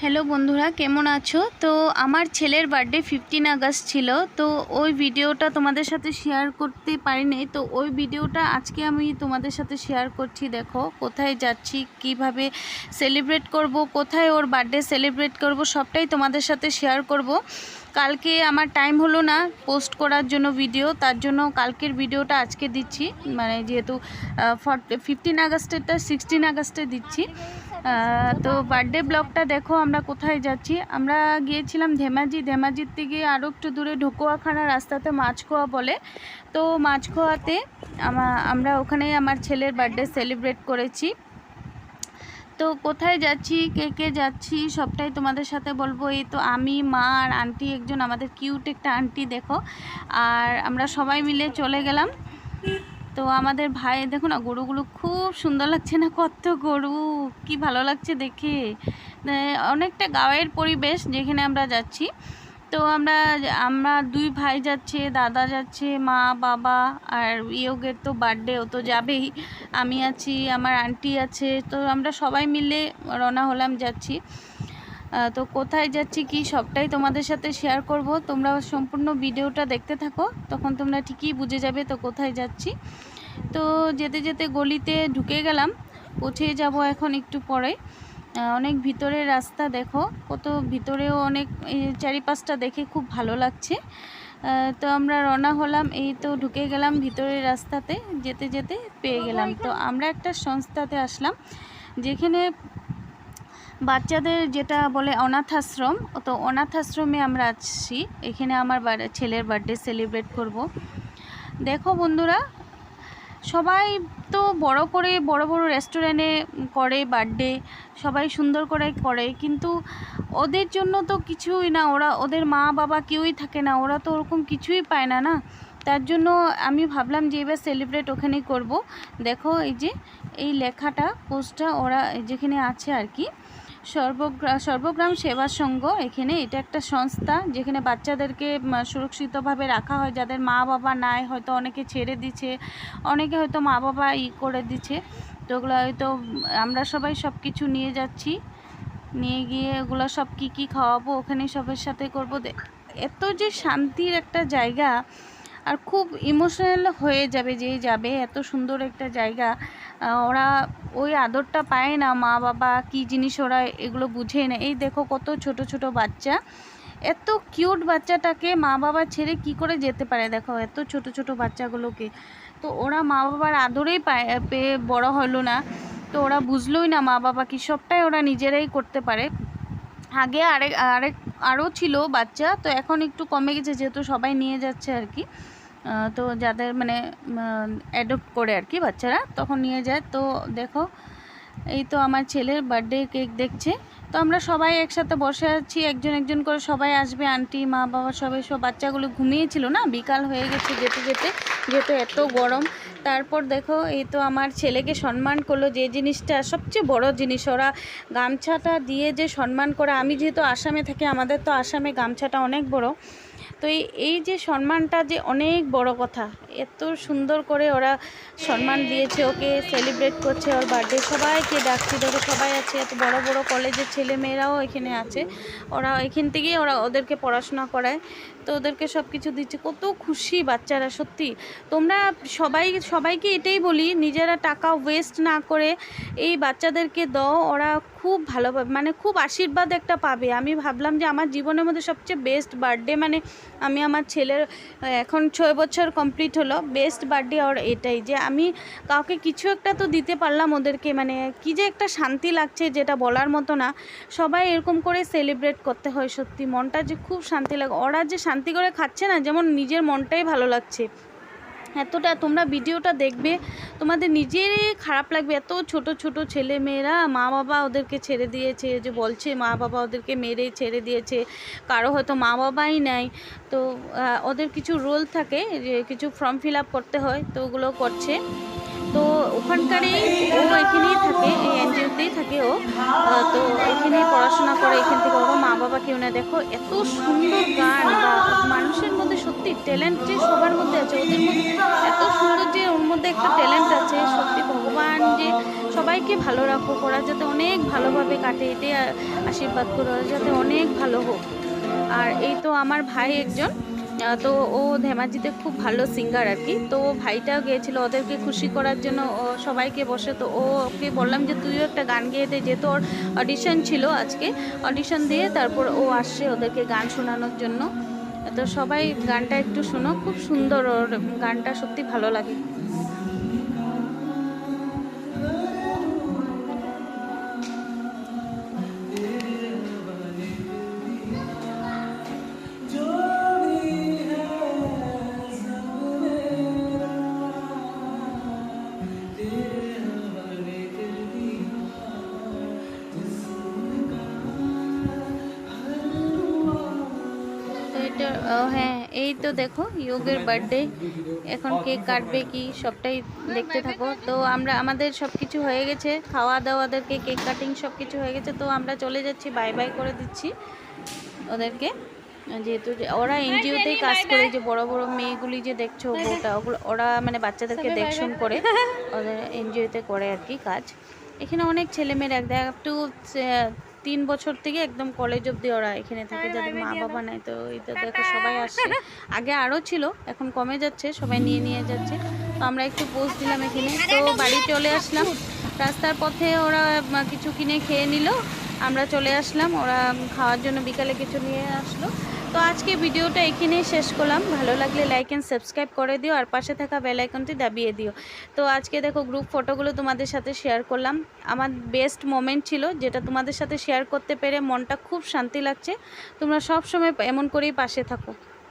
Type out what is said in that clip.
Hello বন্ধুরা, কেমন আছো? তো আমার ছেলের বার্থডে ফিফটিন আগস্ট ছিল, তো ওই ভিডিওটা তোমাদের সাথে শেয়ার করতে পারিনি। তো ওই ভিডিওটা আজকে আমি তোমাদের সাথে শেয়ার করছি, দেখো কোথায় যাচ্ছি, কীভাবে সেলিব্রেট করব, কোথায় ওর বার্থডে সেলিব্রেট করব, সবটাই তোমাদের সাথে শেয়ার করব। কালকে আমার টাইম হলো না পোস্ট করার জন্য ভিডিও তার জন্য কালকের ভিডিওটা আজকে দিচ্ছি। মানে যেহেতু ফিফটিন আগস্টেরটা সিক্সটিন আগস্টে দিচ্ছি। তো বার্থডে ব্লগটা দেখো আমরা কোথায় যাচ্ছি। আমরা গিয়েছিলাম ধেমাজি। ধেমাজির থেকে আরও একটু দূরে ঢোকুয়াখানা রাস্তাতে মাছখোয়া বলে। তো মাছখোয়াতে আমা- আমরা ওখানে আমার ছেলের বার্থডে সেলিব্রেট করেছি। তো কোথায় যাচ্ছি? কে কে যাচ্ছি? সবটাই তোমাদের সাথে বলব। এই তো আমি, মা আর আন্টি একজন, আমাদের কিউট একটা আন্টি, দেখো। আর আমরা সবাই মিলে চলে গেলাম। তো আমাদের ভাই, দেখো না, গরুগুলো খুব সুন্দর লাগছে না, কত গরু! কি ভালো লাগছে দেখে। অনেকটা গাঁয়ের পরিবেশ যেখানে আমরা যাচ্ছি। তো আমরা আমরা দুই ভাই যাচ্ছে, দাদা যাচ্ছে, মা, বাবা আর ইয়োগের তো বার্থডে ও তো যাবেই। আমি আছি, আমার আন্টি আছে, তো আমরা সবাই মিলে রওনা হলাম, যাচ্ছি। তো কোথায় যাচ্ছি, কি সবটাই তোমাদের সাথে শেয়ার করব। তোমরা সম্পূর্ণ ভিডিওটা দেখতে থাকো, তখন তোমরা ঠিকই বুঝে যাবে তো কোথায় যাচ্ছি। তো যেতে যেতে গলিতে ঢুকে গেলাম, পৌঁছে যাব এখন একটু পরে। অনেক ভিতরের রাস্তা দেখো কত ভিতরেও অনেক চারিপাশটা দেখে খুব ভালো লাগছে। তো আমরা রওনা হলাম এই তো ঢুকে গেলাম ভিতরের রাস্তাতে যেতে যেতে পেয়ে গেলাম। তো আমরা একটা সংস্থাতে আসলাম যেখানে বাচ্চাদের যেটা বলে অনাথ আশ্রম তো অনাথ আশ্রমে আমরা আসছি এখানে আমার ছেলের বার্থডে সেলিব্রেট করব। দেখো বন্ধুরা সবাই তো বড় করে, বড় বড় রেস্টুরেন্টে করে বার্থডে সবাই সুন্দর করে করে, কিন্তু ওদের জন্য তো কিছুই না। ওরা, ওদের মা বাবা কেউই থাকে না। ওরা তো ওরকম কিছুই পায় না না? তার জন্য আমি ভাবলাম যে এবার সেলিব্রেট ওখানেই করব। দেখো এই যে, এই লেখাটা পোস্টটা ওরা যেখানে আছে আর কি। সর্বগ্রা, সর্বগ্রাম সেবা সংঘ, এখানে এটা একটা সংস্থা যেখানে বাচ্চাদেরকে সুরক্ষিতভাবে রাখা হয় যাদের মা বাবা নাই, হয়তো অনেকে ছেড়ে দিচ্ছে, অনেকে হয়তো মা বাবা ই করে দিচ্ছে। তো ওগুলো হয়তো আমরা সবাই সব কিছু নিয়ে যাচ্ছি। নিয়ে গিয়ে ওগুলো সব কি কি খাওয়াবো ওখানে সবের সাথে করব। এত যে শান্তির একটা জায়গা আর খুব ইমোশনাল হয়ে যাবে যে যাবে, এত সুন্দর একটা জায়গা। ওরা ওই আদরটা পায় না মা বাবা, কি জিনিস ওরা এগুলো বুঝে না এই দেখো কত ছোট ছোট বাচ্চা। এত কিউট বাচ্চাটাকে মা বাবা ছেড়ে কি করে যেতে পারে? দেখো এত ছোট ছোট বাচ্চাগুলোকে। তো ওরা মা বাবার আদরেই পায় পেয়ে বড় হলো না। তো ওরা বুঝলোই না মা বাবা কি, সবটাই ওরা নিজেরাই করতে পারে। আগে আরেক আরেক আরও ছিল বাচ্চা, তো এখন একটু কমে গেছে, যেহেতু সবাই নিয়ে যাচ্ছে আর কি। তো যাদের মানে অ্যাডপ্ট করে আর কি বাচ্চারা, তখন নিয়ে যায়। তো দেখো, এই তো আমার ছেলের বার্থডে কেক দেখছে। তো আমরা সবাই একসাথে বসে আছি, একজন একজন করে সবাই আসবে আন্টি মা বাবা সবাই, সব বাচ্চাগুলো ঘুমিয়েছিল না? বিকাল হয়ে গেছে যেতে যেতে, যেহেতু এত গরম। তারপর দেখো, এই তো আমার ছেলেকে সম্মান করল, যে জিনিসটা সবচেয়ে বড় জিনিস, ওরা গামছাটা দিয়ে যে সম্মান করে, আমি যেহেতু আসামে থাকি, আমাদের তো আসামে গামছাটা অনেক বড়। তো এই যে সম্মানটা যে অনেক বড় কথা এত সুন্দর করে ওরা সম্মান দিয়েছে, ওকে সেলিব্রেট করছে ওর বার্থডে সবাইকে ডাকছে, দেখো সবাই আছে, এত বড় বড় কলেজের ছেলে মেয়েরাও এখানে আছে। ওরা এখান থেকেই ওরা ওদেরকে পড়াশোনা করায়, তো ওদেরকে সব কিছু দিচ্ছে। কত খুশি বাচ্চারা, সত্যি। তোমরা সবাই, সবাইকে এটাই বলি, নিজেরা টাকা ওয়েস্ট না করে এই বাচ্চাদেরকে দাও, ওরা খুব ভালো পাবে মানে খুব আশীর্বাদ একটা পাবে। আমি ভাবলাম যে আমার জীবনের মধ্যে সবচেয়ে বেস্ট বার্থডে মানে আমি আমার ছেলের, এখন ছয় বছর কমপ্লিট হলো বেস্ট বার্থডে আর এটাই যে আমি কাউকে কিছু একটা তো দিতে পারলাম ওদেরকে মানে কি যে একটা শান্তি লাগছে যেটা বলার মতো না। সবাই এরকম করে সেলিব্রেট করতে হয় সত্যি, মনটা যে খুব শান্তি লাগে, ওরা যে শান্তি করে খাচ্ছে না, যেমন নিজের মনটাই ভালো লাগছে। এতটা তোমরা ভিডিওটা দেখবে, তোমাদের নিজেরই খারাপ লাগবে। এত ছোট ছোট ছেলে মেয়েরা মা বাবা ওদেরকে ছেড়ে দিয়েছে যে বলছে মা বাবা ওদেরকে মেরে ছেড়ে দিয়েছে, কারও হয়তো মা বাবাই নাই। তো ওদের কিছু রোল থাকে যে কিছু ফর্ম ফিল করতে হয়, তো ওগুলো করছে। তো ওখানকারই এনজিওতেই থাকে ও আহ, তো এখানেই পড়াশোনা করে এখান থেকে ওরও মা বাবা কেউ না। দেখো এত সুন্দর গান বা মানুষের মধ্যে সত্যি ট্যালেন্ট যে সবার মধ্যে আছে ওদের মধ্যে এত সুন্দর যে ওর মধ্যে একটা ট্যালেন্ট আছে সত্যি ভগবান যে সবাইকে ভালো রাখো ওরা যাতে অনেক ভালোভাবে কাটে এটাই আশীর্বাদ করো যাতে অনেক ভালো হোক। আর এই তো আমার ভাই একজন তো ও ধেমাজিতে খুব ভালো সিঙ্গার আর কি। তো ভাইটাও গিয়েছিল ওদেরকে খুশি করার জন্য সবাইকে বসে। তো ওকে বললাম যে, তুইও একটা গান গেয়ে দে। যেহেতু ওর অডিশন ছিল আজকে। অডিশন দিয়ে তারপর ও আসছে ওদেরকে গান শোনানোর জন্য। তো সবাই গানটা একটু শোনো। খুব সুন্দর ওর গানটা, সত্যি ভালো লাগে। হ্যাঁ এই তো দেখো ইয়োগের বার্থডে এখন কেক কাটবে কি সবটাই দেখতে থাকো। তো আমরা আমাদের সব কিছু হয়ে গেছে খাওয়া দাওয়াদেরকে কেক কাটিং সব কিছু হয়ে গেছে। তো আমরা চলে যাচ্ছি বাই বাই করে দিচ্ছি ওদেরকে। যেহেতু ওরা এনজিওতেই কাজ করে যে বড় বড় মেয়েগুলি যে দেখছ ওটা ওগুলো ওরা মানে বাচ্চাদেরকে দেখশন করে ওদের এনজিওতে করে আর কি কাজ। এখানে অনেক ছেলেমেয়েরা এক টু তিন বছর থেকে একদম কলেজ অব্দি ওরা এখানে থাকে যাদের মা বাবা নাই তো এটা দেখো সবাই আসছে। আগে আরও ছিল এখন কমে যাচ্ছে সবাই নিয়ে নিয়ে যাচ্ছে। তো আমরা একটু পোস্ট দিলাম এখানে। তো বাড়ি চলে আসলাম। রাস্তার পথে ওরা কিছু কিনে খেয়ে নিল। আমরা চলে আসলাম ওরা খাওয়ার জন্য বিকালে কিছু নিয়ে আসলো। তো আজকে ভিডিওটা এখানেই শেষ করলাম। ভালো লাগলে লাইক অ্যান্ড সাবস্ক্রাইব করে দিও আর পাশে থাকা বেলাইকনটি দাবিয়ে দিও। তো আজকে দেখো গ্রুপ ফটোগুলো তোমাদের সাথে শেয়ার করলাম। আমার বেস্ট মোমেন্ট ছিল যেটা তোমাদের সাথে শেয়ার করতে পেরে মনটা খুব শান্তি লাগছে। তোমরা সব সময় এমন করেই পাশে থাকো।